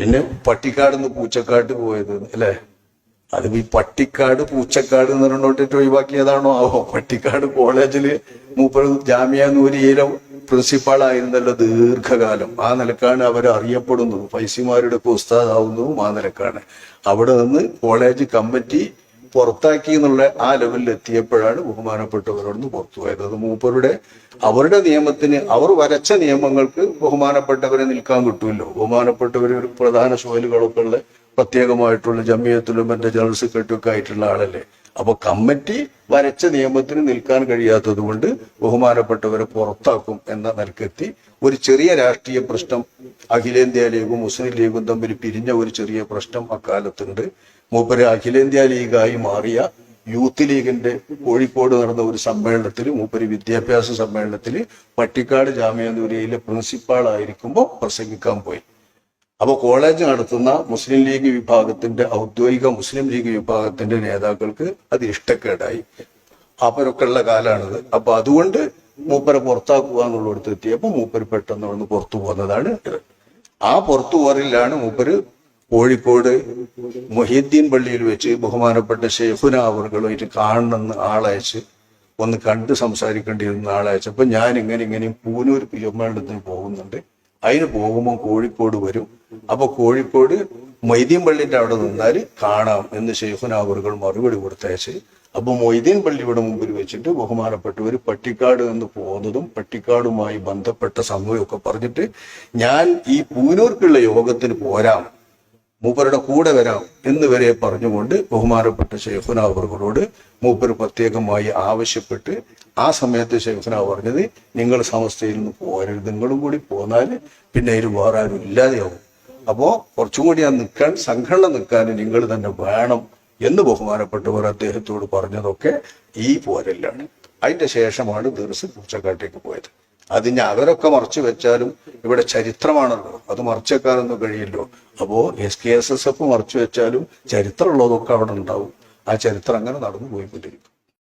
പിന്നെ പട്ടിക്കാട് പൂച്ചക്കാട്ട് പോയത് അല്ലേ? അത് ഈ പട്ടിക്കാട് പൂച്ചക്കാട് എന്ന് പറഞ്ഞോട്ടിട്ട് ഒഴിവാക്കിയതാണോ? ആവോ പട്ടിക്കാട് കോളേജിൽ മൂപ്പർ ജാമ്യ നൂരിയിലെ പ്രിൻസിപ്പാളായിരുന്നല്ലോ ദീർഘകാലം. ആ നിലക്കാണ് അവർ അറിയപ്പെടുന്നതും പൈസമാരുടെ ഉസ്താദാവുന്നതും ആ നിലക്കാണ്. അവിടെ നിന്ന് കോളേജ് കമ്മിറ്റി പുറത്താക്കി എന്നുള്ള ആ ലെവലിൽ എത്തിയപ്പോഴാണ് ബഹുമാനപ്പെട്ടവരോടൊന്ന് പുറത്തു പോയത്. അത് മൂപ്പരുടെ അവരുടെ നിയമത്തിന് അവർ വരച്ച നിയമങ്ങൾക്ക് ബഹുമാനപ്പെട്ടവരെ നിൽക്കാൻ കിട്ടുമല്ലോ ബഹുമാനപ്പെട്ടവർ ഒരു പ്രധാന സോയിലുകളൊക്കെ ഉള്ള പ്രത്യേകമായിട്ടുള്ള ജമിയത്തിലും മറ്റേ ജനറൽ സെക്രട്ടറി ഒക്കെ ആയിട്ടുള്ള ആളല്ലേ. അപ്പൊ കമ്മിറ്റി വരച്ച നിയമത്തിന് നിൽക്കാൻ കഴിയാത്തത് കൊണ്ട് ബഹുമാനപ്പെട്ടവരെ പുറത്താക്കും എന്ന നിലക്കെത്തി ഒരു ചെറിയ രാഷ്ട്രീയ പ്രശ്നം അഖിലേന്ത്യാ ലീഗും മുസ്ലിം ലീഗും തമ്മിൽ പിരിഞ്ഞ ഒരു ചെറിയ പ്രശ്നം അക്കാലത്തുണ്ട്. മൂപ്പര് അഖിലേന്ത്യാ ലീഗായി മാറിയ യൂത്ത് ലീഗിന്റെ കോഴിക്കോട് നടന്ന ഒരു സമ്മേളനത്തിൽ മൂപ്പര് വിദ്യാഭ്യാസ സമ്മേളനത്തിൽ പട്ടിക്കാട് ജാമ്യാന്തൂരിയയിലെ പ്രിൻസിപ്പാൾ ആയിരിക്കുമ്പോൾ പ്രസംഗിക്കാൻ പോയി. അപ്പൊ കോളേജ് നടത്തുന്ന മുസ്ലിം ലീഗ് വിഭാഗത്തിന്റെ ഔദ്യോഗിക മുസ്ലിം ലീഗ് വിഭാഗത്തിന്റെ നേതാക്കൾക്ക് അത് ഇഷ്ടക്കേടായി. അവരൊക്കെ ഉള്ള കാലാണിത്. അപ്പൊ അതുകൊണ്ട് മൂപ്പരെ പുറത്താക്കുക എന്നുള്ളിടത്ത് എത്തിയപ്പോ മൂപ്പര് പെട്ടെന്ന് അവിടുന്ന് പുറത്തു പോകുന്നതാണ് ആ പുറത്തു പോറിലാണ് മൂപ്പര് കോഴിക്കോട് മൊഹീദ്ദീൻ പള്ളിയിൽ വെച്ച് ബഹുമാനപ്പെട്ട ഷെയ്ഫുന അവറുകളുമായിട്ട് കാണണമെന്ന് ആളയച്ച് ഒന്ന് കണ്ട് സംസാരിക്കേണ്ടിയിരുന്ന ആളയച്ചപ്പോ ഞാൻ ഇങ്ങനെ ഇങ്ങനെയും പൂനൂർ പിയമ്മേണ്ടത്തിന് പോകുന്നുണ്ട്. അതിന് പോകുമ്പോൾ കോഴിക്കോട് വരും. അപ്പൊ കോഴിക്കോട് മൊയ്തീൻ പള്ളിന്റെ അവിടെ നിന്നാൽ കാണാം എന്ന് ഷെയ്ഖുന അവറുകൾ മറുപടി കൊടുത്തയച്ച്. അപ്പൊ മൊയ്തീൻ പള്ളിയുടെ മുമ്പിൽ വെച്ചിട്ട് ബഹുമാനപ്പെട്ടവർ പട്ടിക്കാട് എന്ന് പോകുന്നതും പട്ടിക്കാടുമായി ബന്ധപ്പെട്ട സംഭവമൊക്കെ പറഞ്ഞിട്ട് ഞാൻ ഈ പൂനൂർക്കുള്ള യോഗത്തിന് പോരാം. മൂപ്പരുടെ കൂടെ വരാം എന്ന് വരെ പറഞ്ഞുകൊണ്ട് ബഹുമാനപ്പെട്ട ഷെയ്ഖുന അവറുകളോട് മൂപ്പർ പ്രത്യേകമായി ആവശ്യപ്പെട്ട് ആ സമയത്ത് ഷെയ്ഖുന പറഞ്ഞത് നിങ്ങൾ സമസ്തയിൽ നിന്ന് പോരരുത് നിങ്ങളും കൂടി പോന്നാൽ പിന്നെ അതിൽ വേറെ ആരും ഇല്ലാതെയാവും. അപ്പോ കുറച്ചും കൂടി ആ നിൽക്കാൻ സംഘടന നിൽക്കാൻ നിങ്ങൾ തന്നെ വേണം എന്ന് ബഹുമാനപ്പെട്ടവർ അദ്ദേഹത്തോട് പറഞ്ഞതൊക്കെ ഈ പോരല്ലാണ്. അതിന്റെ ശേഷമാണ് ദീർസ് പൂച്ചക്കാട്ടേക്ക് പോയത്. അതിന് അവരൊക്കെ മറച്ചു വെച്ചാലും ഇവിടെ ചരിത്രമാണല്ലോ. അത് മറച്ചേക്കാനൊന്നും കഴിയില്ലോ. അപ്പോ S K S S F മറച്ചു വെച്ചാലും ചരിത്രമുള്ളതൊക്കെ അവിടെ ഉണ്ടാവും. ആ ചരിത്രം അങ്ങനെ നടന്നു പോയിക്കൊണ്ടിരിക്കും